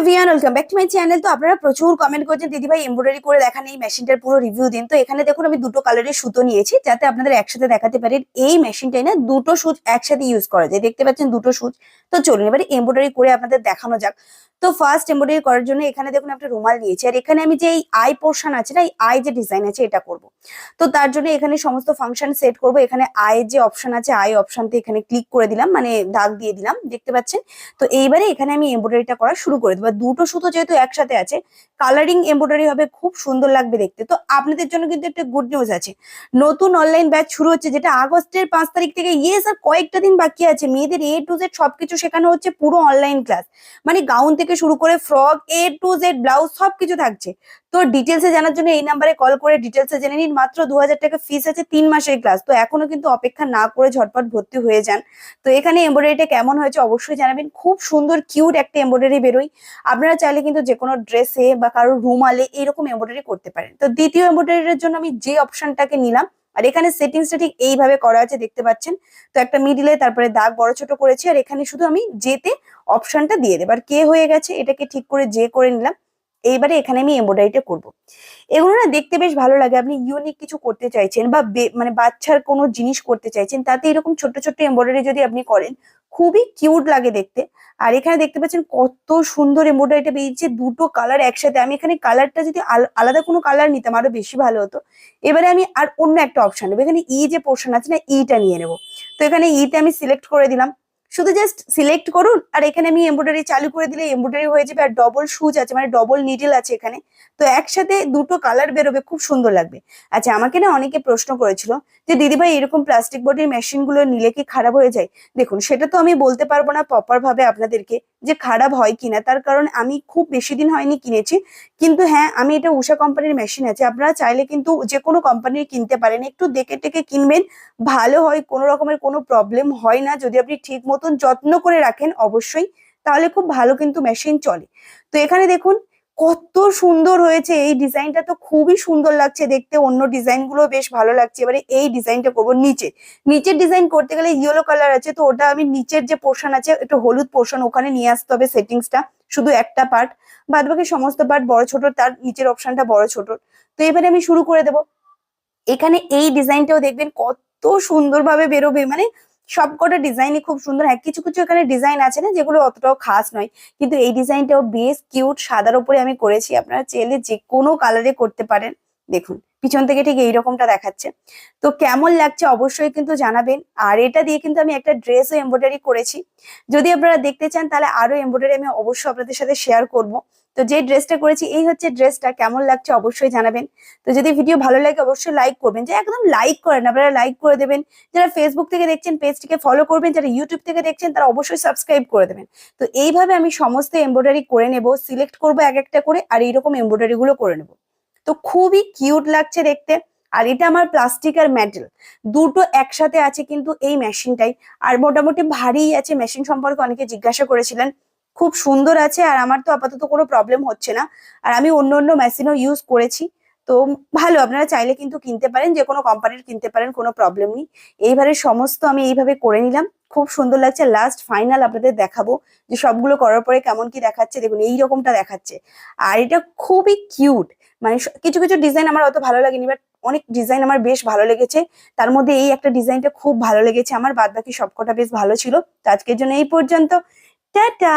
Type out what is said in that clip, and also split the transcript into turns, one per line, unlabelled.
Avian welcome back to my channel তো আপনারা প্রচুর কমেন্ট করছেন দিদি ভাই এমব্রয়ডারি করে দেখান, এই মেশিনটার পুরো রিভিউ দিন। তো এখানে দেখুন, আমি দুটো কালারের সুতো নিয়েছি, যাতে আপনাদের একসাথে দেখাতে পারি এই মেশিনটাই না, দুটো সুচ একসাথে ইউজ করা যায়। দেখতে পাচ্ছেন দুটো সুচ। তো চলুন, এবারে এমব্রয়ডারি করে আপনাদের দেখানো যাক। তো ফার্স্ট এমব্রয়ডারি করার জন্য এখানে দেখুন একটা রুমাল নিয়েছি। আর এখানে আমি যে এই আই পোর্শন আছে না, এই আই যে ডিজাইন আছে এটা করব। তো তার জন্য এখানে সমস্ত ফাংশন সেট করব। এখানে আয়ের যে অপশন আছে আই অপশনতে এখানে ক্লিক করে দিলাম মানে দাগ দিয়ে দিলাম, দেখতে পাচ্ছেন? তো এইবারে এখানে আমি এমব্রয়ডারিটা করা শুরু করে দেবো। দুটো সুতো যেহেতু একসাথে আছে কালারিং এমব্রয়ডারি হবে, খুব সুন্দর লাগবে দেখতে। তো আপনাদের জন্য কিন্তু একটা গুড নিউজ আছে। নতুন অনলাইন ব্যাচ শুরু হচ্ছে, যেটা আগস্টের পাঁচ তারিখ থেকে ইয়ে স্যার কয়েকটা দিন বাকি আছে। মেয়েদের এ টু জেড সবকিছু শেখানো হচ্ছে পুরো অনলাইন ক্লাস মানে গাউন থেকে শুরু করে frock A to Z blouse সবকিছু থাকছে। তো ডিটেলসে জানার জন্য এই নাম্বারে কল করে ডিটেলসে জেনে নিন। মাত্র দু হাজার টাকা ফিস আছে তিন মাসের ক্লাস তো এখনও কিন্তু অপেক্ষা না করে ঝটপট ভর্তি হয়ে যান। তো এখানে এমব্রয়ডারিটা কেমন হয়েছে অবশ্যই জানাবেন। খুব সুন্দর কিউট একটা এমব্রয়ডারি বেরোয়। আপনারা চাইলে কিন্তু যে কোনো ড্রেসে বা কারও রুমালে এরকম এমব্রয়ডারি করতে পারেন। তো দ্বিতীয় এমব্রয়ডারির জন্য আমি যে অপশনটাকে নিলাম আর এখানে সেটিংসটা ঠিক এইভাবে করা আছে, দেখতে পাচ্ছেন? তো একটা মিডিলে তারপরে দাগ বড় ছোট করেছি, আর এখানে শুধু আমি যেতে অপশনটা দিয়ে দেবো। আর কে হয়ে গেছে, এটাকে ঠিক করে যে করে নিলাম। এইবারে এখানে আমি এমব্রয়ডারিটা করব। এগুলো না দেখতে বেশ ভালো লাগে। আপনি ইউনিক কিছু করতে চাইছেন বা মানে বাচ্চার কোনো জিনিস করতে চাইছেন, তাতে এরকম ছোট্ট ছোট্ট এমব্রয়ডারি যদি আপনি করেন, খুবই কিউট লাগে দেখতে। আর এখানে দেখতে পাচ্ছেন কত সুন্দর এমব্রয়ডারিটা বেরিয়েছে, দুটো কালার একসাথে। আমি এখানে কালারটা যদি আল- আলাদা কোনো কালার নিতাম আরও বেশি ভালো হতো। এবারে আমি আর অন্য একটা অপশন নেব। এখানে ই যে পোর্শন আছে না ইটা নিয়ে নেব। তো এখানে ইতে আমি সিলেক্ট করে দিলাম। শুধু জাস্ট সিলেক্ট করুন, আর এখানে আমি এমব্রয়ডারি চালু করে দিলে এমব্রয়ডারি হয়ে যাবে, আর ডবল সুজ আছে মানে ডবল নিডেল আছে এখানে। তো একসাথে দুটো কালার বেরোবে, খুব সুন্দর লাগবে। আচ্ছা আমাকে না অনেকে প্রশ্ন করেছিল যে, দিদিভাই, এরকম প্লাস্টিক বডির মেশিনগুলো নিলে কি খারাপ হয়ে যায়? দেখুন, সেটা তো আমি বলতে পারব না প্রপার ভাবে আপনাদেরকে। যে খারাপ হয় কিনা, তার কারণ আমি খুব বেশি দিন হয়নি কিনেছি। কিন্তু হ্যাঁ আমি এটা উষা কোম্পানির মেশিন আছে। আপনারা চাইলে কিন্তু যে কোনো কোম্পানির কিনতে পারেন। একটু দেখে টেকে কিনবেন। ভালো হয়, কোনো রকমের কোনো প্রবলেম হয় না। যদি আপনি ঠিক মতন যত্ন করে রাখেন অবশ্যই, তাহলে খুব ভালো কিন্তু মেশিন চলে। তো এখানে দেখুন কত সুন্দর হয়েছে। এই ডিজাইনটা তো খুবই সুন্দর লাগছে দেখতে। অন্য ডিজাইনগুলো বেশ ভালো লাগছে। এবারে এই ডিজাইনটা করব নিচে। নিচের ডিজাইন করতে গেলে ইয়েলো কালার আছে, তো ওটা আমি নিচের যে পোর্শন আছে, একটু হলুদ পোর্শন ওখানে নিয়ে আসতে হবে সেটিংসটা শুধু একটা পার্ট বাদ বাকি সমস্ত পার্ট বড় ছোট, তার নিচের অপশনটা বড় ছোট। তো এবারে আমি শুরু করে দেব। এখানে এই ডিজাইনটাও দেখবেন কত সুন্দরভাবে বেরোবে। মানে সবকটা ডিজাইনই খুব সুন্দর। হ্যাঁ কিছু কিছু এখানে ডিজাইন আছে না যেগুলো অতটাও খাস নয়। কিন্তু এই ডিজাইনটাও বেশ কিউট, সাদার উপরে আমি করেছি। আপনারা চাইলে যে কোনো কালারে করতে পারেন। দেখুন পিছন থেকে ঠিক এইরকমটা দেখাচ্ছে। তো কেমন লাগছে অবশ্যই কিন্তু জানাবেন। আর এটা দিয়ে কিন্তু আমি একটা ড্রেসও এমব্রয়ডারি করেছি। যদি আপনারা দেখতে চান তাহলে আরও এমব্রয়ডারি আমি অবশ্যই আপনাদের সাথে শেয়ার করব। তো যে ড্রেসটা করেছি, এই হচ্ছে ড্রেসটা কেমন লাগছে অবশ্যই জানাবেন। তো যদি ভিডিও ভালো লাগে অবশ্যই লাইক করবেন। যে একদম লাইক করেন, আপনারা লাইক করে দেবেন। যারা ফেসবুক থেকে দেখছেন পেজটিকে ফলো করবেন। যারা ইউটিউব থেকে দেখছেন, তারা অবশ্যই সাবস্ক্রাইব করে দেবেন। তো এইভাবে আমি সমস্ত এমব্রয়ডারি করে নেব। সিলেক্ট করব এক একটা করে, আর এইরকম এমব্রয়ডারি গুলো করে নেব। তো খুবই কিউট লাগছে দেখতে। আর এটা আমার প্লাস্টিক আর মেটাল দুটো একসাথে আছে কিন্তু এই মেশিনটাই আর মোটামুটি ভারী আছে। মেশিন সম্পর্কে অনেকে জিজ্ঞাসা করেছিলেন। খুব সুন্দর আছে আর আমার তো আপাতত কোনো প্রবলেম হচ্ছে না। আর আমি অন্য অন্য মেশিনও ইউজ করেছি। তো ভালো, আপনারা চাইলে কিন্তু কিনতে পারেন। যে কোনো কোম্পানির কিনতে পারেন, কোনো প্রবলেম নেই। এইবারে সমস্ত আমি এইভাবে করে নিলাম। খুব সুন্দর লাগছে। লাস্ট ফাইনাল আপনাদের দেখাবো যে সবগুলো করার পরে কেমন কি দেখাচ্ছে। দেখুন এই রকমটা দেখাচ্ছে। আর এটা খুবই কিউট মানে কিছু কিছু ডিজাইন আমার অত ভালো লাগেনি বাট অনেক ডিজাইন আমার বেশ ভালো লেগেছে। তার মধ্যে এই একটা ডিজাইনটা খুব ভালো লেগেছে, আমার বাদ বাকি সবকটা বেশ ভালো ছিল। তো আজকের জন্য এই পর্যন্ত। টাটা!